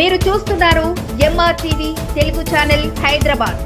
మీరు చూస్తున్నారు MRTV Telugu channel Hyderabad.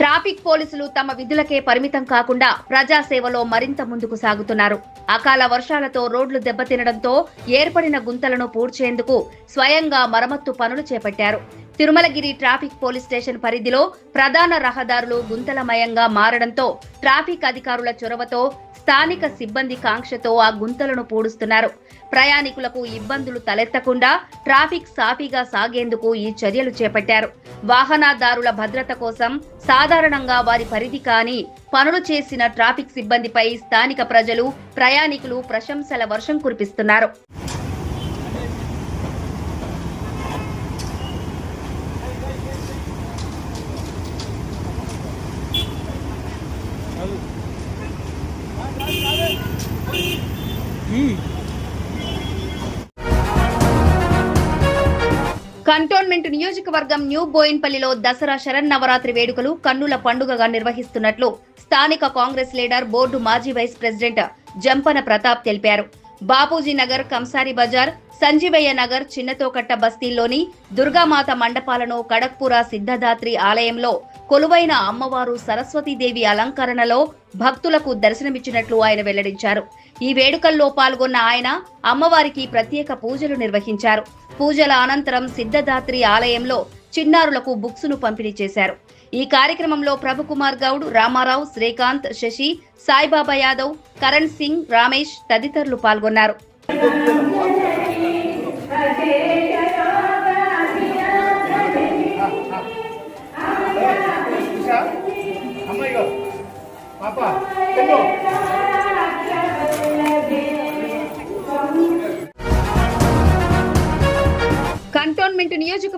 Traffic పోలీసులు తమ విధులకే పరిమితం కాకుండా ప్రజాసేవలో మరింత ముందుకు సాగుతున్నారు. అకాల వర్షాలతో రోడ్లు దెబ్బతినడంతో ఏర్పడిన గుంతలను పూడ్చేందుకు స్వయంగా మరమ్మత్తు పనులు చేపట్టారు. తిరుమలగిరి ట్రాఫిక్ పోలీస్ స్టేషన్ పరిధిలో ప్రధాన రహదారులు గుంతలమయంగా మారడంతో ట్రాఫిక్ అధికారుల చొరవతో స్థానిక సిబ్బంది కాంక్షతో ఆ గుంతలను పూడుస్తున్నారు. ప్రయాణికులకు ఇబ్బందులు తలెత్తకుండా ట్రాఫిక్ సాఫీగా సాగేందుకు ఈ చర్యలు చేపట్టారు. వాహనదారుల భద్రత కోసం సాధారణంగా వారి పరిధి కాని పనులు చేసిన ట్రాఫిక్ సిబ్బందిపై స్థానిక ప్రజలు ప్రయాణికులు ప్రశంసల వర్షం కురిపిస్తున్నారు. కంటోన్మెంట్ నియోజకవర్గం న్యూ బోయిన్పల్లిలో దసరా శరన్నవరాత్రి వేడుకలు కన్నుల పండుగగా నిర్వహిస్తున్నట్లు స్థానిక కాంగ్రెస్ లీడర్ బోర్డు మాజీ వైస్ ప్రెసిడెంట్ జంపన ప్రతాప్ తెలిపారు. బాపూజీ నగర్ కంసారి బజార్ సంజీవయ్య నగర్ చిన్నతోకట్ట బస్తీల్లోని దుర్గామాత మండపాలను కడక్పుర సిద్ధదాత్రి ఆలయంలో కొలువైన అమ్మవారు సరస్వతీదేవి అలంకరణలో భక్తులకు దర్శనమిచ్చినట్లు ఆయన వెల్లడించారు. ఈ వేడుకల్లో పాల్గొన్న ఆయన అమ్మవారికి ప్రత్యేక పూజలు నిర్వహించారు. పూజల అనంతరం సిద్ధదాత్రి ఆలయంలో చిన్నారులకు బుక్స్ను పంపిణీ చేశారు. ఈ కార్యక్రమంలో ప్రభుకుమార్ గౌడ్ రామారావు శ్రీకాంత్ శశి సాయిబాబా యాదవ్ కరణ్ సింగ్ రామేష్ తదితరులు పాల్గొన్నారు. పాప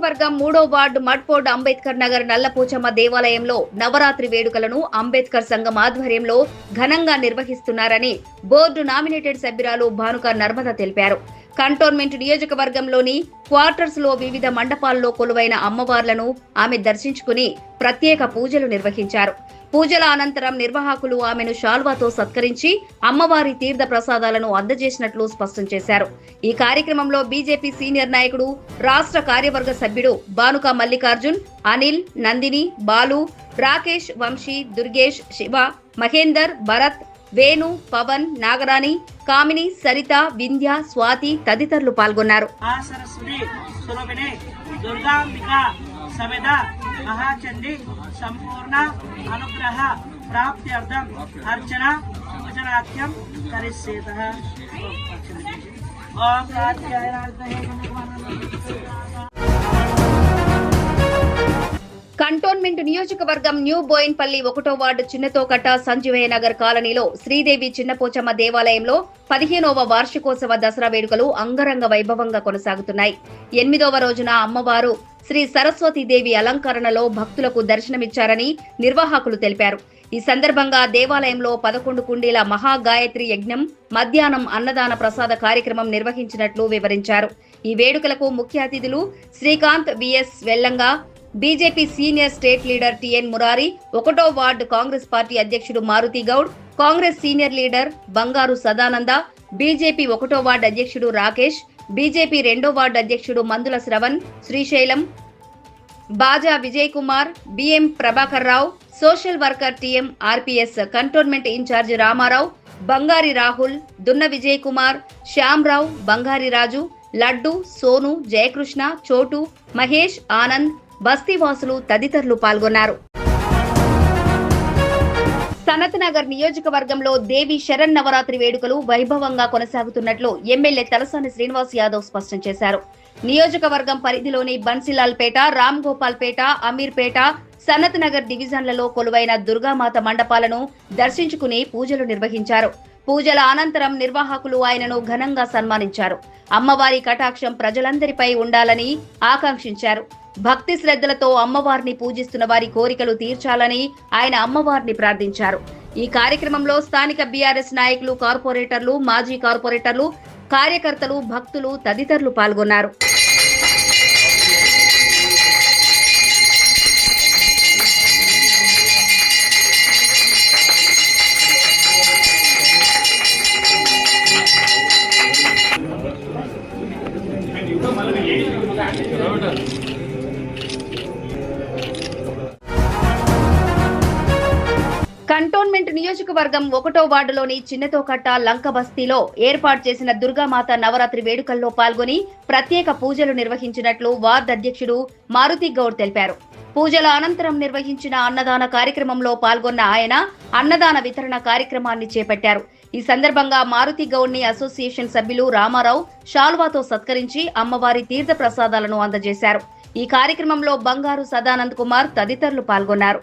నియోజకవర్గం మూడో వార్డు మడ్పోర్డ్ అంబేద్కర్ నగర్ నల్లపోచమ్మ దేవాలయంలో నవరాత్రి వేడుకలను అంబేద్కర్ సంఘం ఆధ్వర్యంలో ఘనంగా నిర్వహిస్తున్నారని బోర్డు నామినేటెడ్ సభ్యురాలు భానుక నర్మద తెలిపారు. కంటోన్మెంట్ నియోజకవర్గంలోని క్వార్టర్స్లో వివిధ మండపాల్లో కొలువైన అమ్మవార్లను ఆమె దర్శించుకుని ప్రత్యేక పూజలు నిర్వహించారు. పూజల అనంతరం నిర్వాహకులు ఆమెను శాల్వాతో సత్కరించి అమ్మవారి తీర్థ ప్రసాదాలను అందజేసినట్లు స్పష్టం చేశారు. ఈ కార్యక్రమంలో బీజేపీ సీనియర్ నాయకుడు రాష్ట్ర కార్యవర్గ సభ్యుడు బానుక మల్లికార్జున్ అనిల్ నందిని బాలు రాకేష్ వంశీ దుర్గేష్ శివ మహేందర్ భరత్ వేణు పవన్ నాగరాణి కామిని సరిత వింధ్య స్వాతి తదితరులు పాల్గొన్నారు. ఆ మహాచండి సంపూర్ణ అనుగ్రహ ప్రాప్త్యర్థం అర్చన పూజనాఖ్యం కరిష్యేత ఓం కంటోన్మెంట్ నియోజకవర్గం న్యూ బోయిన్పల్లి ఒకటో వార్డు చిన్నతోకట్ట సంజీవయ్య నగర్ కాలనీలో శ్రీదేవి చిన్నపోచమ్మ దేవాలయంలో పదిహేనవ వార్షికోత్సవ దసరా వేడుకలు అంగరంగ వైభవంగా కొనసాగుతున్నాయి. ఎనిమిదవ రోజున అమ్మవారు శ్రీ సరస్వతీదేవి అలంకరణలో భక్తులకు దర్శనమిచ్చారని నిర్వాహకులు తెలిపారు. ఈ సందర్భంగా దేవాలయంలో పదకొండు కుండీల మహాగాయత్రి యజ్ఞం మధ్యాహ్నం అన్నదాన ప్రసాద కార్యక్రమం నిర్వహించినట్లు వివరించారు. ఈ వేడుకలకు ముఖ్య అతిథులు Srikanth VS Vellanga BJP senior state leader TN Murari ఒకటో వార్డు కాంగ్రెస్ పార్టీ అధ్యక్షుడు Maruthi Goud Congress senior leader Bangaru Sadananda BJP ఒకటో వార్డు అధ్యక్షుడు రాకేష్ బీజేపీ రెండో వార్డు అధ్యక్షుడు Mandula Shravan Srisailam Baja Vijay Kumar BM Prabhakar Rao social worker TM RPS cantonment incharge Ramarao Bangari Rahul Dunna Vijay Kumar Shyamrao బంగారి రాజు లడ్డు సోను జయకృష్ణ చోటు మహేష్ ఆనంద్ బస్తీవాసులు తదితరులు పాల్గొన్నారు. సనత్ నగర్ నియోజకవర్గంలో దేవి శరణ్ నవరాత్రి వేడుకలు వైభవంగా కొనసాగుతున్నట్లు M L A Talasani Srinivas Yadav స్పష్టం చేశారు. నియోజకవర్గం పరిధిలోని బన్సిలాల్పేట రామ్ గోపాల్పేట అమీర్పేట సనత్ నగర్ డివిజన్లలో కొలువైన దుర్గామాత మండపాలను దర్శించుకుని పూజలు నిర్వహించారు. పూజల అనంతరం నిర్వాహకులు ఆయనను ఘనంగా సన్మానించారు. అమ్మవారి కటాక్షం ప్రజలందరిపై ఉండాలని ఆకాంక్షించారు. భక్తి శ్రద్ధలతో అమ్మవారిని పూజిస్తున్న వారి కోరికలు తీర్చాలని ఆయన అమ్మవారిని ప్రార్థించారు. ఈ కార్యక్రమంలో స్థానిక బీఆర్ఎస్ నాయకులు కార్పొరేటర్లు మాజీ కార్పొరేటర్లు కార్యకర్తలు భక్తులు తదితరులు పాల్గొన్నారు. కంటోన్మెంట్ నియోజకవర్గం ఒకటో వార్డులోని చిన్నతోకట్ట లంక బస్తీలో ఏర్పాటు చేసిన దుర్గామాత నవరాత్రి వేడుకల్లో పాల్గొని ప్రత్యేక పూజలు నిర్వహించినట్లు వార్డు అధ్యక్షుడు మారుతి గౌడ్ తెలిపారు. పూజల అనంతరం నిర్వహించిన అన్నదాన కార్యక్రమంలో పాల్గొన్న ఆయన అన్నదాన వితరణ కార్యక్రమాన్ని చేపట్టారు. ఈ సందర్భంగా మారుతి గౌడ్ని అసోసియేషన్ సభ్యులు రామారావు షాల్వాతో సత్కరించి అమ్మవారి తీర్థ ప్రసాదాలను అందజేశారు. ఈ కార్యక్రమంలో బంగారు సదానంద్ కుమార్ తదితరులు పాల్గొన్నారు.